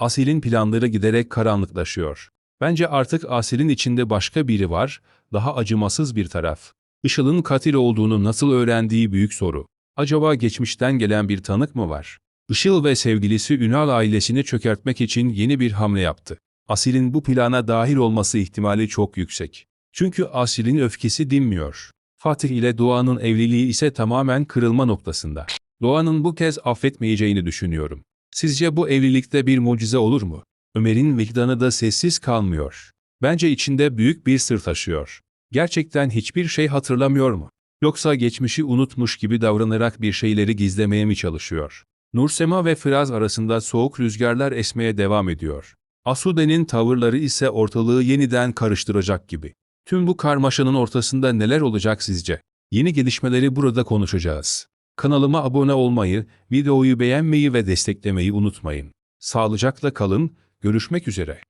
Asil'in planları giderek karanlıklaşıyor. Bence artık Asil'in içinde başka biri var, daha acımasız bir taraf. Işıl'ın katil olduğunu nasıl öğrendiği büyük soru. Acaba geçmişten gelen bir tanık mı var? Işıl ve sevgilisi Ünal ailesini çökertmek için yeni bir hamle yaptı. Asil'in bu plana dahil olması ihtimali çok yüksek. Çünkü Asil'in öfkesi dinmiyor. Fatih ile Doğan'ın evliliği ise tamamen kırılma noktasında. Doğan'ın bu kez affetmeyeceğini düşünüyorum. Sizce bu evlilikte bir mucize olur mu? Ömer'in vicdanı da sessiz kalmıyor. Bence içinde büyük bir sır taşıyor. Gerçekten hiçbir şey hatırlamıyor mu? Yoksa geçmişi unutmuş gibi davranarak bir şeyleri gizlemeye mi çalışıyor? Nursema ve Firaz arasında soğuk rüzgarlar esmeye devam ediyor. Asude'nin tavırları ise ortalığı yeniden karıştıracak gibi. Tüm bu karmaşanın ortasında neler olacak sizce? Yeni gelişmeleri burada konuşacağız. Kanalıma abone olmayı, videoyu beğenmeyi ve desteklemeyi unutmayın. Sağlıcakla kalın, görüşmek üzere.